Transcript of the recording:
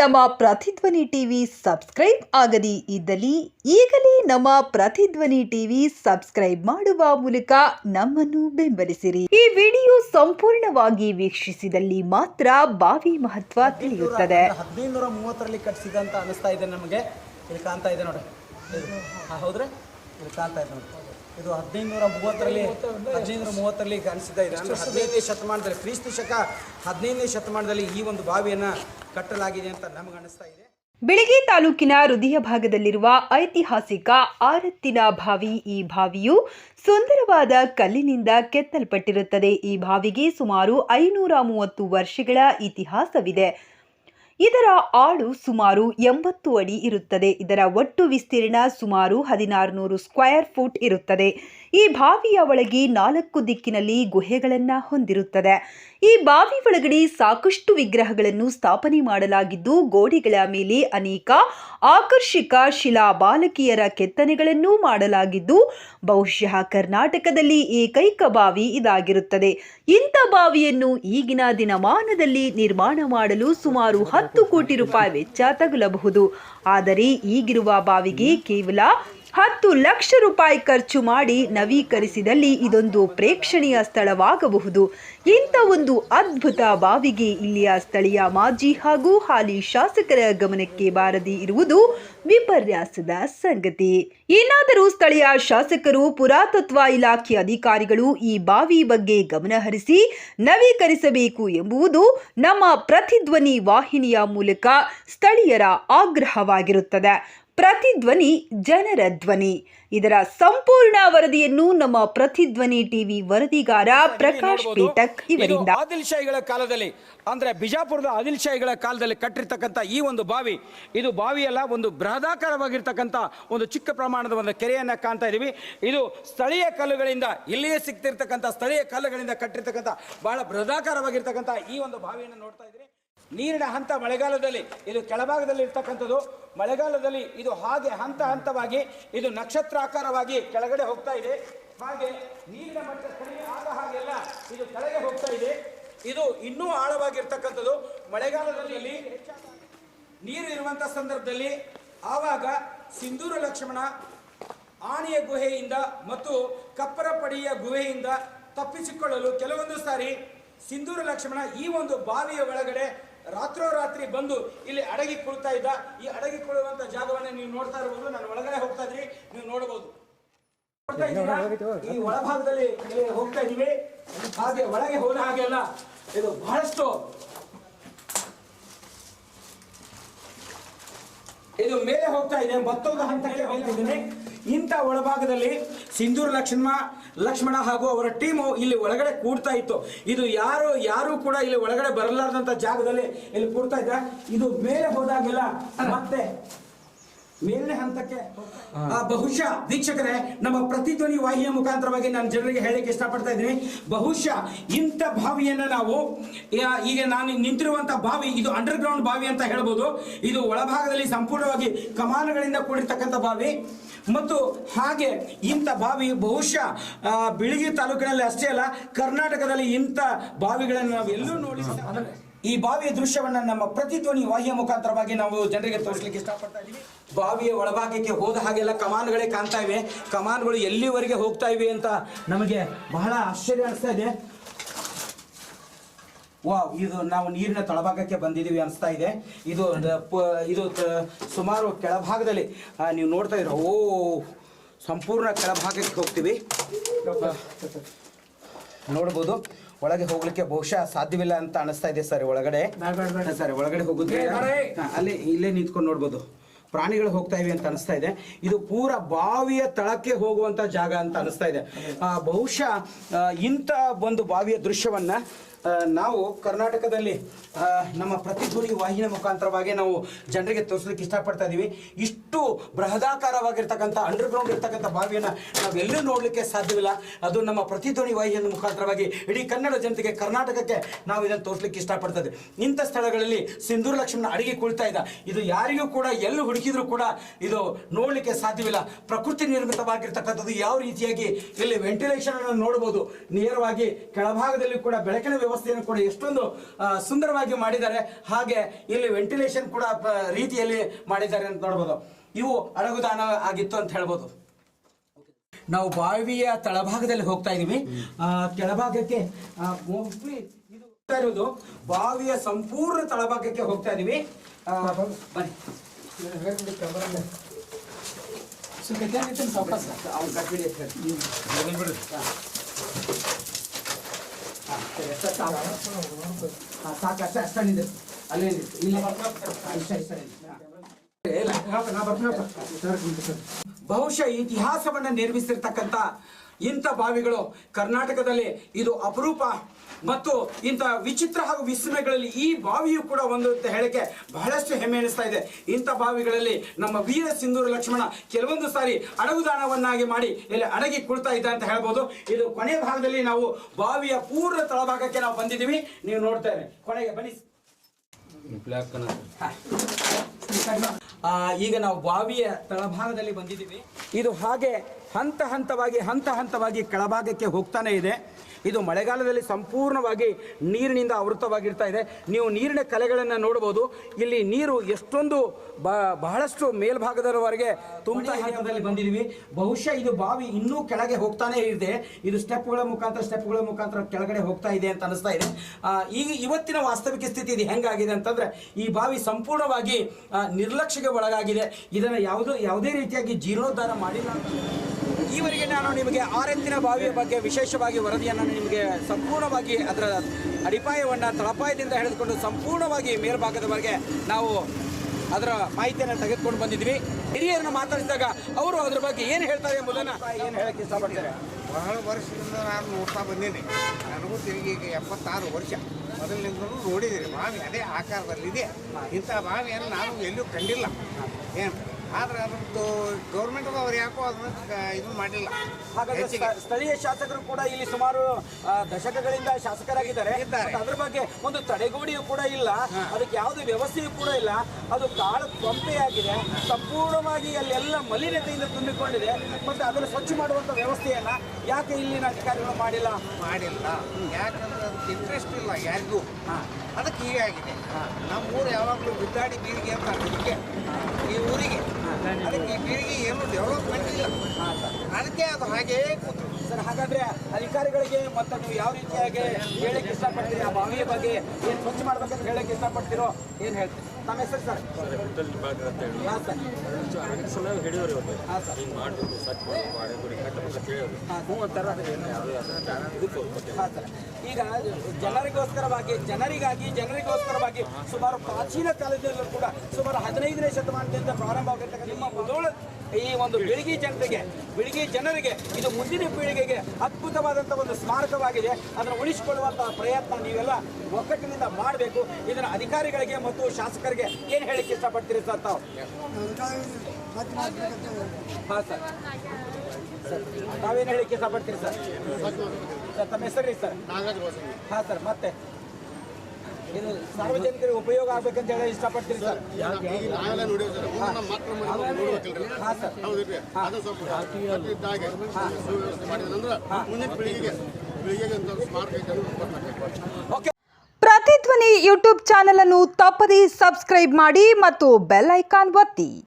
ನಮ್ಮ ಪ್ರತಿಧ್ವನಿ TV subscribe ಆಗದಿ ಇದ್ದಲ್ಲಿ ಈಗಲೇ ನಮ್ಮ ಪ್ರತಿಧ್ವನಿ ಟಿವಿ ಸಬ್ಸ್ಕ್ರೈಬ್ ಮಾಡುವ ಮೂಲಕ ನಮ್ಮನ್ನು ಬೆಂಬಲಿಸಿರಿ. ಈ ವಿಡಿಯೋ ಸಂಪೂರ್ಣವಾಗಿ ವೀಕ್ಷಿಸಿದಲ್ಲಿ ಮಾತ್ರ ಬಾವಿ ಮಹತ್ವ ತಿಳಿಯುತ್ತದೆ. ಹದಿನೈದು ಮೂವತ್ತರಲ್ಲಿ ಕಟ್ಸಿದಂತ ಅನಿಸ್ತಾ ಇದೆ ನಮಗೆ. ಇಲ್ಲಿ ಕಾಣ್ತಾ ಇದೆ ನೋಡಿ ಹೌದ್ರೆ? ಇಲ್ಲಿ ಕಾಣ್ತಾ ಇದೆ ನೋಡಿ ಇದು ಹದಿನೈದು ನೂರ ಮೂವತ್ತರಲ್ಲಿ ಹದಿನೈದು ನೂರ ಮೂವತ್ತರಲ್ಲಿ ಕಾಣಿಸ್ತಾ ಇದೆ. ಅಂದ್ರೆ ಹದಿನೈದನೇ ಶತಮಾನದಲ್ಲಿ ಕ್ರಿಸ್ತ ಶಕ ಹದಿನೈದನೇ ಶತಮಾನದಲ್ಲಿ ಈ ಒಂದು ಬಾವಿಯನ್ನು ಕಟ್ಟಲಾಗಿದೆ ಅಂತ ನಮಗೆ ಅನಿಸ್ತಾ ಇದೆ. ಬಿಳಿಗಿ ತಾಲೂಕಿನ ಹೃದಯ ಭಾಗದಲ್ಲಿರುವ ಐತಿಹಾಸಿಕ ಆರತ್ತಿನ ಬಾವಿ ಈ ಬಾವಿಯು ಸುಂದರವಾದ ಕಲ್ಲಿನಿಂದ ಕೆತ್ತಲ್ಪಟ್ಟಿರುತ್ತದೆ. ಈ ಬಾವಿಗೆ ಸುಮಾರು ಐನೂರ ಮೂವತ್ತು ವರ್ಷಗಳ ಇತಿಹಾಸವಿದೆ. ಇದರ ಆಳು ಸುಮಾರು ಎಂಬತ್ತು ಅಡಿ ಇರುತ್ತದೆ. ಇದರ ಒಟ್ಟು ವಿಸ್ತೀರ್ಣ ಸುಮಾರು ಹದಿನಾರು ನೂರು ಸ್ಕ್ವೇರ್ ಫುಟ್ ಇರುತ್ತದೆ. ಈ ಬಾವಿಯ ಒಳಗೆ ನಾಲ್ಕು ದಿಕ್ಕಿನಲ್ಲಿ ಗುಹೆಗಳನ್ನು ಹೊಂದಿರುತ್ತದೆ. ಈ ಬಾವಿ ಒಳಗಡೆ ಸಾಕಷ್ಟು ವಿಗ್ರಹಗಳನ್ನು ಸ್ಥಾಪನೆ ಮಾಡಲಾಗಿದ್ದು, ಗೋಡೆಗಳ ಮೇಲೆ ಅನೇಕ ಆಕರ್ಷಕ ಶಿಲಾ ಬಾಲಕಿಯರ ಕೆತ್ತನೆಗಳನ್ನು ಮಾಡಲಾಗಿದ್ದು, ಬಹುಶಃ ಕರ್ನಾಟಕದಲ್ಲಿ ಏಕೈಕ ಬಾವಿ ಇದಾಗಿರುತ್ತದೆ. ಇಂಥ ಬಾವಿಯನ್ನು ಈಗಿನ ದಿನಮಾನದಲ್ಲಿ ನಿರ್ಮಾಣ ಮಾಡಲು ಸುಮಾರು ಹತ್ತು ಕೋಟಿ ರೂಪಾಯಿ ವೆಚ್ಚ ತಗುಲಬಹುದು. ಆದರೆ ಈಗಿರುವ ಬಾವಿಗೆ ಕೇವಲ ಹತ್ತು ಲಕ್ಷ ರೂಪಾಯಿ ಖರ್ಚು ಮಾಡಿ ನವೀಕರಿಸಿದಲ್ಲಿ ಇದೊಂದು ಪ್ರೇಕ್ಷಣೀಯ ಸ್ಥಳವಾಗಬಹುದು. ಇಂಥ ಒಂದು ಅದ್ಭುತ ಬಾವಿಗೆ ಇಲ್ಲಿಯ ಸ್ಥಳೀಯ ಮಾಜಿ ಹಾಗೂ ಹಾಲಿ ಶಾಸಕರ ಗಮನಕ್ಕೆ ಬಾರದೆ ಇರುವುದು ವಿಪರ್ಯಾಸದ ಸಂಗತಿ. ಏನಾದರೂ ಸ್ಥಳೀಯ ಶಾಸಕರು, ಪುರಾತತ್ವ ಇಲಾಖೆ ಅಧಿಕಾರಿಗಳು ಈ ಬಾವಿ ಬಗ್ಗೆ ಗಮನಹರಿಸಿ ನವೀಕರಿಸಬೇಕು ಎಂಬುದು ನಮ್ಮ ಪ್ರತಿಧ್ವನಿ ವಾಹಿನಿಯ ಮೂಲಕ ಸ್ಥಳೀಯರ ಆಗ್ರಹವಾಗಿರುತ್ತದೆ. ಪ್ರತಿಧ್ವನಿ ಜನರ ಧ್ವನಿ. ಇದರ ಸಂಪೂರ್ಣ ವರದಿಯನ್ನು ನಮ್ಮ ಪ್ರತಿಧ್ವನಿ ಟಿವಿ ವರದಿಗಾರ ಪ್ರಕಾಶ್. ಪೇಟಕ್ ಇವರಿಂದ. ಆದಿಲ್ ಶಾಹಿಗಳ ಕಾಲದಲ್ಲಿ ಅಂದ್ರೆ ಬಿಜಾಪುರದ ಆದಿಲ್ ಶಾಹಿಗಳ ಕಾಲದಲ್ಲಿ ಕಟ್ಟಿರ್ತಕ್ಕಂಥ ಈ ಒಂದು ಬಾವಿ ಇದು ಬಾವಿಯಲ್ಲ ಒಂದು ಬೃಹದಾಕಾರವಾಗಿರ್ತಕ್ಕಂಥ ಒಂದು ಚಿಕ್ಕ ಪ್ರಮಾಣದ ಒಂದು ಕೆರೆಯನ್ನ ಕಾಣ್ತಾ ಇದೀವಿ. ಇದು ಸ್ಥಳೀಯ ಕಲ್ಲುಗಳಿಂದ ಇಲ್ಲಿಯೇ ಸಿಗ್ತಿರ್ತಕ್ಕಂಥ ಸ್ಥಳೀಯ ಕಲ್ಲುಗಳಿಂದ ಕಟ್ಟಿರ್ತಕ್ಕಂಥ ಬಹಳ ಬೃಹದಾಕಾರವಾಗಿರ್ತಕ್ಕಂಥ ಈ ಒಂದು ಬಾವಿಯನ್ನು ನೋಡ್ತಾ ಇದ್ರಿ ನೀರಿನ ಹಂತ ಮಳೆಗಾಲದಲ್ಲಿ, ಇದು ಕೆಳಭಾಗದಲ್ಲಿ ಇರ್ತಕ್ಕಂಥದ್ದು. ಮಳೆಗಾಲದಲ್ಲಿ ಇದು ಹಾಗೆ ಹಂತ ಹಂತವಾಗಿ, ಇದು ನಕ್ಷತ್ರಾಕಾರವಾಗಿ ಕೆಳಗಡೆ ಹೋಗ್ತಾ ಇದೆ. ಹಾಗೆ ನೀರಿನ ಮಟ್ಟ ಕಡಿಮೆ ಆದ ಹಾಗೆಲ್ಲ ಇದು ಕೆಳಗೆ ಹೋಗ್ತಾ ಇದೆ. ಇದು ಇನ್ನೂ ಆಳವಾಗಿರ್ತಕ್ಕಂಥದ್ದು. ಮಳೆಗಾಲದಲ್ಲಿ ನೀರು ಇರುವಂತ ಸಂದರ್ಭದಲ್ಲಿ ಆವಾಗ ಸಿಂಧೂರ ಲಕ್ಷ್ಮಣ ಆನೆಯ ಗುಹೆಯಿಂದ ಮತ್ತು ಕಪ್ಪರಪಡಿಯ ಗುಹೆಯಿಂದ ತಪ್ಪಿಸಿಕೊಳ್ಳಲು ಕೆಲವೊಂದು ಸಾರಿ ಸಿಂಧೂರ ಲಕ್ಷ್ಮಣ ಈ ಒಂದು ಬಾವಿಯ ಒಳಗಡೆ ರಾತ್ರೋರಾತ್ರಿ ಬಂದು ಇಲ್ಲಿ ಅಡಗಿಕೊಳ್ತಾ ಇದ್ದ. ಈ ಅಡಗಿ ಕೊಳ್ಳುವಂತ ಜಾಗವನ್ನ ನೀವು ನೋಡ್ತಾ ಇರಬಹುದು ನಾನು ಒಳಗಡೆ ಹೋಗ್ತಾ ಇದ್ರಿ ನೀವು ನೋಡಬಹುದು? ಈ ಒಳಭಾಗದಲ್ಲಿ ಹೋಗ್ತಾ ಇದೀವಿ ಹಾಗೆ ಒಳಗೆ ಹೋದ ಹಾಗೆ ಅಲ್ಲ. ಇದು ಬಹಳಷ್ಟು ಇದು ಮೇಲೆ ಹೋಗ್ತಾ ಇದೆ. ಮತ್ತೊಂದು ಹಂತಕ್ಕೆ ಹೋಗ್ತಿದ್ದೀನಿ ಇಂಥ ಒಳಭಾಗದಲ್ಲಿ ಸಿಂಧೂರ್ ಲಕ್ಷ್ಮ, ಲಕ್ಷ್ಮಣ ಹಾಗೂ ಅವರ ಟೀಮು ಇಲ್ಲಿ ಒಳಗಡೆ ಕೂಡ್ತಾ ಇತ್ತು. ಇದು ಯಾರು ಯಾರು ಕೂಡ ಇಲ್ಲಿ ಒಳಗಡೆ ಬರಲಾರ್ದಂತ ಜಾಗದಲ್ಲಿ ಇಲ್ಲಿ ಕೂಡ್ತಾ ಇದ್ದ. ಇದು ಮೇಲೆ ಹೋದಾಗೆಲ್ಲ ಮತ್ತೆ ಮೇಲಿನ ಹಂತಕ್ಕೆ ಆ, ಬಹುಶಃ ವೀಕ್ಷಕರೇ ನಮ್ಮ ಪ್ರತಿಧ್ವನಿ ವಾಹಿಯ ಮುಖಾಂತರವಾಗಿ ನಾನು ಜನರಿಗೆ ಹೇಳಕ್ಕೆ ಇಷ್ಟಪಡ್ತಾ ಇದ್ದೀನಿ. ಬಹುಶಃ ಇಂಥ ಬಾವಿಯನ್ನ ನಾವು ಈಗ ನಾನು ನಿಂತಿರುವಂತ ಬಾವಿ ಇದು ಅಂಡರ್ ಗ್ರೌಂಡ್ ಬಾವಿ ಅಂತ ಹೇಳ್ಬೋದು. ಇದು ಒಳಭಾಗದಲ್ಲಿ ಸಂಪೂರ್ಣವಾಗಿ ಕಮಾನುಗಳಿಂದ ಕೂಡಿರ್ತಕ್ಕಂಥ ಬಾವಿ. ಮತ್ತು ಹಾಗೆ ಇಂಥ ಬಾವಿ ಬಹುಶಃ ಬಿಳಿಗಿ ತಾಲೂಕಿನಲ್ಲಿ ಅಷ್ಟೇ ಅಲ್ಲ ಕರ್ನಾಟಕದಲ್ಲಿ ಇಂಥ ಬಾವಿಗಳನ್ನು ನಾವು ಎಲ್ಲೂ ನೋಡಿ ಈ ಬಾವಿಯ ದೃಶ್ಯವನ್ನು ನಮ್ಮ ಪ್ರತಿಧ್ವನಿ ವಾಹಿಯ ಮುಖಾಂತರವಾಗಿ ನಾವು ಜನರಿಗೆ ತೋರಿಸಲಿಕ್ಕೆ ಇಷ್ಟಪಡ್ತಾ ಇದ್ದೀವಿ. ಬಾವಿಯ ಒಳಭಾಗಕ್ಕೆ ಹೋದ ಹಾಗೆಲ್ಲ ಕಮಾನ್ಗಳೇ ಕಾಣ್ತಾ ಇವೆ. ಕಮಾನುಗಳು ಎಲ್ಲಿವರೆಗೆ ಹೋಗ್ತಾ ಇವೆ ಅಂತ ನಮಗೆ ಬಹಳ ಆಶ್ಚರ್ಯ ಅನಿಸ್ತಾ ಇದೆ. ವಾವ್, ಇದು ನಾವು ನೀರಿನ ತಳಭಾಗಕ್ಕೆ ಬಂದಿದ್ದೀವಿ ಅನಿಸ್ತಾ ಇದೆ. ಇದು ಇದು ಸುಮಾರು ಕೆಳಭಾಗದಲ್ಲಿ ನೀವು ನೋಡ್ತಾ ಇದ್ರ ಓ, ಸಂಪೂರ್ಣ ಕೆಳಭಾಗಕ್ಕೆ ಹೋಗ್ತೀವಿ. ನೋಡ್ಬೋದು. ಒಳಗೆ ಹೋಗ್ಲಿಕ್ಕೆ ಬಹುಶಃ ಸಾಧ್ಯವಿಲ್ಲ ಅಂತ ಅನಿಸ್ತಾ ಇದೆ ಸರ್ ಒಳಗಡೆ. ಸರ್ ಒಳಗಡೆ ಹೋಗುದ್ರೆ ಅಲ್ಲಿ ಇಲ್ಲೇ ನಿಂತ್ಕೊಂಡು ನೋಡ್ಬೋದು. ಪ್ರಾಣಿಗಳು ಹೋಗ್ತಾ ಇವೆ ಅಂತ ಅನಿಸ್ತಾ ಇದೆ. ಇದು ಪೂರ ಬಾವಿಯ ತಳಕ್ಕೆ ಹೋಗುವಂತ ಜಾಗ ಅಂತ ಅನಿಸ್ತಾ ಇದೆ. ಆ, ಬಹುಶಃ ಇಂಥ ಒಂದು ಬಾವಿಯ ದೃಶ್ಯವನ್ನ ನಾವು ಕರ್ನಾಟಕದಲ್ಲಿ ನಮ್ಮ ಪ್ರತಿಧ್ವನಿ ವಾಹಿನಿಯ ಮುಖಾಂತರವಾಗಿ ನಾವು ಜನರಿಗೆ ತೋರಿಸಲಿಕ್ಕೆ ಇಷ್ಟಪಡ್ತಾ ಇದ್ದೀವಿ. ಇಷ್ಟು ಬೃಹದಾಕಾರವಾಗಿರ್ತಕ್ಕಂಥ ಅಂಡರ್ಗ್ರೌಂಡ್ ಇರ್ತಕ್ಕಂಥ ಬಾವಿಯನ್ನು ನಾವೆಲ್ಲೂ ನೋಡಲಿಕ್ಕೆ ಸಾಧ್ಯವಿಲ್ಲ. ಅದು ನಮ್ಮ ಪ್ರತಿಧ್ವನಿ ವಾಹಿನಿಯ ಮುಖಾಂತರವಾಗಿ ಇಡೀ ಕನ್ನಡ ಜನತೆಗೆ, ಕರ್ನಾಟಕಕ್ಕೆ ನಾವು ಇದನ್ನು ತೋರಿಸಲಿಕ್ಕೆ ಇಷ್ಟಪಡ್ತಾ ಇದ್ದೀವಿ. ಇಂಥ ಸ್ಥಳಗಳಲ್ಲಿ ಸಿಂಧೂರ್ ಲಕ್ಷ್ಮಣ ಅಡಿಗೆ ಕುಳಿತಾ ಇದ್ದ. ಇದು ಯಾರಿಗೂ ಕೂಡ, ಎಲ್ಲೂ ಹುಡುಕಿದ್ರು ಕೂಡ ಇದು ನೋಡಲಿಕ್ಕೆ ಸಾಧ್ಯವಿಲ್ಲ. ಪ್ರಕೃತಿ ನಿರ್ಮಿತವಾಗಿರ್ತಕ್ಕಂಥದ್ದು ಯಾವ ರೀತಿಯಾಗಿ ಇಲ್ಲಿ ವೆಂಟಿಲೇಷನ್ ಅನ್ನು ನೋಡಬಹುದು ನೇರವಾಗಿ ಕೆಳಭಾಗದಲ್ಲಿ ಕೂಡ ಬೆಳಕಿನ ವ್ಯವಸ್ಥೆಯನ್ನು ಕೂಡ ಎಷ್ಟೊಂದು ಸುಂದರವಾಗಿ ಮಾಡಿದ್ದಾರೆ ಹಾಗೆ ಇಲ್ಲಿ ವೆಂಟಿಲೇಷನ್ ಕೂಡ ರೀತಿಯಲ್ಲಿ ಮಾಡಿದ್ದಾರೆ ಅಂತ ನೋಡ್ಬೋದು ಇವು ಅಡಗುದಾನ ಆಗಿತ್ತು ಅಂತ ಹೇಳ್ಬೋದು ನಾವು ಬಾವಿಯ ತಳಭಾಗದಲ್ಲಿ ಹೋಗ್ತಾ ಇದೀವಿ ಕೆಳಭಾಗಕ್ಕೆ ಇದು ಹೋಗ್ತಾ ಇರೋದು ಬಾವಿಯ ಸಂಪೂರ್ಣ ತಳಭಾಗಕ್ಕೆ ಹೋಗ್ತಾ ಇದೀವಿ ಬನ್ನಿ ಅವ್ನು ಸರಿ, ಅಷ್ಟೇ. ಅಲ್ಲೇ ಬಹುಶಃ ಇತಿಹಾಸವನ್ನ ನಿರ್ಮಿಸಿರ್ತಕ್ಕಂಥ ಇಂಥ ಬಾವಿಗಳು ಕರ್ನಾಟಕದಲ್ಲಿ ಇದು ಅಪರೂಪ ಮತ್ತು ಇಂಥ ವಿಚಿತ್ರ ಹಾಗೂ ವಿಸ್ಮಯಗಳಲ್ಲಿ ಈ ಬಾವಿಯು ಕೂಡ ಒಂದು ಅಂತ ಹೇಳಕ್ಕೆ ಬಹಳಷ್ಟು ಹೆಮ್ಮೆ ಎನಿಸ್ತಾ ಇದೆ. ಇಂಥ ಬಾವಿಗಳಲ್ಲಿ ನಮ್ಮ ವೀರ ಸಿಂಧೂರು ಲಕ್ಷ್ಮಣ ಕೆಲವೊಂದು ಸಾರಿ ಅಡಗುದಾಣವನ್ನಾಗಿ ಮಾಡಿ ಇಲ್ಲಿ ಅಡಗಿ ಕುಳಿತಾ ಇದ್ದ ಅಂತ ಹೇಳ್ಬೋದು. ಇದು ಕೊನೆ ಭಾಗದಲ್ಲಿ ನಾವು ಬಾವಿಯ ಪೂರ್ಣ ತಳಭಾಗಕ್ಕೆ ನಾವು ಬಂದಿದ್ದೀವಿ. ನೀವು ನೋಡ್ತಾ ಇರಿ. ಕೊನೆಗೆ ಬನ್ನಿ. ಈಗ ನಾವು ಬಾವಿಯ ತಳಭಾಗದಲ್ಲಿ ಬಂದಿದ್ದೀವಿ. ಇದು ಹಾಗೆ ಹಂತ ಹಂತವಾಗಿ ಹಂತ ಹಂತವಾಗಿ ಕೆಳಭಾಗಕ್ಕೆ ಹೋಗ್ತಾನೆ ಇದೆ. ಇದು ಮಳೆಗಾಲದಲ್ಲಿ ಸಂಪೂರ್ಣವಾಗಿ ನೀರಿನಿಂದ ಆವೃತವಾಗಿರ್ತಾ ಇದೆ. ನೀವು ನೀರಿನ ಕಲೆಗಳನ್ನು ನೋಡಬಹುದು. ಇಲ್ಲಿ ನೀರು ಎಷ್ಟೊಂದು ಬಹಳಷ್ಟು ಮೇಲ್ಭಾಗದವರೆಗೆ ತುಂಬ ಹಂತದಲ್ಲಿ ಬಂದಿದ್ದೀವಿ. ಬಹುಶಃ ಇದು ಬಾವಿ ಇನ್ನೂ ಕೆಳಗೆ ಹೋಗ್ತಾನೆ ಇದೆ. ಇದು ಸ್ಟೆಪ್ಗಳ ಮುಖಾಂತರ ಸ್ಟೆಪ್ಗಳ ಮುಖಾಂತರ ಕೆಳಗಡೆ ಹೋಗ್ತಾ ಇದೆ ಅಂತ ಅನಿಸ್ತಾ ಇದೆ. ಈಗ ಇವತ್ತಿನ ವಾಸ್ತವಿಕ ಸ್ಥಿತಿ ಇದು ಹೆಂಗಾಗಿದೆ ಅಂತಂದ್ರೆ, ಈ ಬಾವಿ ಸಂಪೂರ್ಣವಾಗಿ ನಿರ್ಲಕ್ಷ್ಯಕ್ಕೆ ಒಳಗಾಗಿದೆ. ಇದನ್ನು ಯಾವುದೋ, ಯಾವುದೇ ರೀತಿಯಾಗಿ ಜೀರ್ಣೋದ್ಧಾರ ಮಾಡಿಲ್ಲ ಈವರೆಗೆ ನಾನು ನಿಮಗೆ ಆರೆತ್ತಿನ ಬಾವಿಯ ಬಗ್ಗೆ ವಿಶೇಷವಾಗಿ ವರದಿಯನ್ನು ನಿಮಗೆ ಸಂಪೂರ್ಣವಾಗಿ ಅದರ ಅಡಿಪಾಯವನ್ನು ತಳಪಾಯದಿಂದ ಹಿಡಿದುಕೊಂಡು ಸಂಪೂರ್ಣವಾಗಿ ಮೇಲ್ಭಾಗದವರೆಗೆ ನಾವು ಅದರ ಮಾಹಿತಿಯನ್ನು ತೆಗೆದುಕೊಂಡು ಬಂದಿದ್ವಿ ಹಿರಿಯರನ್ನು ಮಾತಾಡಿಸಿದಾಗ ಅವರು ಅದ್ರ ಬಗ್ಗೆ ಏನು ಹೇಳ್ತಾರೆ ಎಂಬುದನ್ನು ಏನು ಹೇಳಕ್ಕೆ ಇಷ್ಟಪಡ್ತಾರೆ? ಬಹಳ ವರ್ಷದಿಂದ ನಾನು ನೋಡ್ತಾ ಬಂದೀನಿ ನನಗೂ ತಿರುಗಿ ಈಗ ಎಪ್ಪತ್ತಾರು ವರ್ಷ ಮೊದಲಿನಿಂದಲೂ ನೋಡಿದ್ದೀನಿ. ಬಾವಿ ಅದೇ ಆಕಾರದಲ್ಲಿದೆ. ಇಂಥ ಬಾವಿಯನ್ನು ನಾನು ಎಲ್ಲೂ ಕಂಡಿಲ್ಲ. ಏನು? ಆದ್ರೆ ಅದ್ರದ್ದು ಗೌರ್ಮೆಂಟ್ದವ್ರು ಯಾಕೋ ಅದನ್ನ ಇದು ಮಾಡಿಲ್ಲ ಹಾಗಾದ್ರೆ ಸ್ಥ- ಸ್ಥಳೀಯ ಶಾಸಕರು ಕೂಡ ಇಲ್ಲಿ ಸುಮಾರು ಆ, ದಶಕಗಳಿಂದ ಶಾಸಕರಾಗಿದ್ದಾರೆ. ಇದ್ದಾರೆ. ಅದ್ರ ಬಗ್ಗೆ ಒಂದು ತಡೆಗೋಡೆಯೂ ಕೂಡ ಇಲ್ಲ. ಅದಕ್ಕೆ ಯಾವುದೇ ವ್ಯವಸ್ಥೆಯೂ ಕೂಡ ಇಲ್ಲ. ಅದು ಕಾಳು ಕೊಂಪೆಯಾಗಿದೆ. ಸಂಪೂರ್ಣವಾಗಿ ಅಲ್ಲೆಲ್ಲ ಮಲಿನತೆಯಿಂದ ತುಂಬಿಕೊಂಡಿದೆ. ಮತ್ತೆ ಅದನ್ನು ಸ್ವಚ್ಛ ಮಾಡುವಂತ ವ್ಯವಸ್ಥೆಯನ್ನ ಯಾಕೆ ಇಲ್ಲಿನ ಅಧಿಕಾರಿಗಳು ಮಾಡಿಲ್ಲ? ಮಾಡಿಲ್ಲ. ಯಾಕಂದ್ರೆ ಅದಕ್ಕೆ ಇಂಟ್ರೆಸ್ಟ್ ಇಲ್ಲ ಯಾರಿಗೂ. ಅದಕ್ಕೆ ಹೀಗಾಗಿದೆ ನಮ್ಮ ಊರು ಯಾವಾಗಲೂ ಬಿದ್ದಾಡಿ ಬೀಳಿಗೆ ಅಂತ ಅದಕ್ಕೆ ಈ ಊರಿಗೆ. ಅದಕ್ಕೆ ಈ ಪೀಳಿಗೆ ಏನು ಡೆವಲಪ್ಮೆಂಟ್ ಇಲ್ಲ. ಅದಕ್ಕೆ ಅದು ಹಾಗೇ ಕೂತು. ಸರ್, ಹಾಗಾದ್ರೆ ಅಧಿಕಾರಿಗಳಿಗೆ ಮತ್ತೆ ನೀವು ಯಾವ ರೀತಿಯಾಗಿ ಹೇಳಕ್ಕೆ ಇಷ್ಟಪಡ್ತೀರಿ? ಆ ಬಾವಿಯ ಬಗ್ಗೆ ಏನು ಸ್ವಚ್ಛ ಮಾಡ್ಬೇಕಂತ ಹೇಳಕ್ಕೆ ಇಷ್ಟಪಡ್ತೀರೋ, ಏನು ಹೇಳ್ತೀರಿ? ನಮ್ಮ ಹೆಸರು ಸರ್? ಹಾಂ ಸರ್. ಹಿಡಿಯೋರು ಇವತ್ತು ಹಾಂ ಸರ್. ಹಿಂಗೆ ಮಾಡಬೇಕು ಸಚ್ ಮಾಡಿ ಗುಡಿ ಕಟ್ಟಬೇಕಂತ ಹೇಳಿದ್ರು ಹ್ಞೂ ಅಂತಾರ ಅದಕ್ಕೆ ಏನು ಯಾರು ಇದಕ್ಕೆ ಹಾ, ಸರ್. ಈಗ ಜನರಿಗೋಸ್ಕರವಾಗಿ ಜನರಿಗಾಗಿ ಜನರಿಗೋಸ್ಕರವಾಗಿ ಸುಮಾರು ಪ್ರಾಚೀನ ಕಾಲದಲ್ಲೂ ಕೂಡ ಸುಮಾರು ಹದಿನೈದನೇ ಶತಮಾನದಿಂದ ಪ್ರಾರಂಭವಾಗಿರ್ತಕ್ಕಂಥ ನಿಮ್ಮ ಮುದೋಳ ಈ ಒಂದು ಬೆಳಗಿ ಜನತೆಗೆ ಬೆಳಗಿ ಜನರಿಗೆ ಇದು ಮುಂದಿನ ಪೀಳಿಗೆಗೆ ಅದ್ಭುತವಾದಂಥ ಒಂದು ಸ್ಮಾರಕವಾಗಿದೆ. ಅದನ್ನು ಉಳಿಸಿಕೊಳ್ಳುವಂತಹ ಪ್ರಯತ್ನ ನೀವೆಲ್ಲ ಒಕ್ಕಟ್ಟಿನಿಂದ ಮಾಡಬೇಕು. ಇದನ್ನು ಅಧಿಕಾರಿಗಳಿಗೆ ಮತ್ತು ಶಾಸಕರಿಗೆ ಏನು ಹೇಳಕ್ಕೆ ಇಷ್ಟಪಡ್ತೀರಿ ಸರ್ ತಾವು? ಹಾಂ ಸರ್. ತಾವೇನು ಹೇಳಿಕ್ಕೆ ಇಷ್ಟಪಡ್ತೀರಿ ಸರ್? ಸರ್ ತಮ್ಮ ಹೆಸರು ಸರ್? ಹಾಂ ಸರ್ ಮತ್ತೆ? ಇದು ಸಾರ್ವಜನಿಕರಿಗೆ ಉಪಯೋಗ ಆಗ್ಬೇಕಂತ ಹೇಳಿ ಇಷ್ಟಪಡ್ತೀರಿ ಸರ್? ಹಾಂ ಸರ್. ಓಕೆ. ಪ್ರತಿಧ್ವನಿ ಯೂಟ್ಯೂಬ್ ಚಾನಲ್ ಅನ್ನು ತಪ್ಪದೇ ಸಬ್ಸ್ಕ್ರೈಬ್ ಮಾಡಿ ಮತ್ತು ಬೆಲ್ ಐಕಾನ್ ಒತ್ತಿ.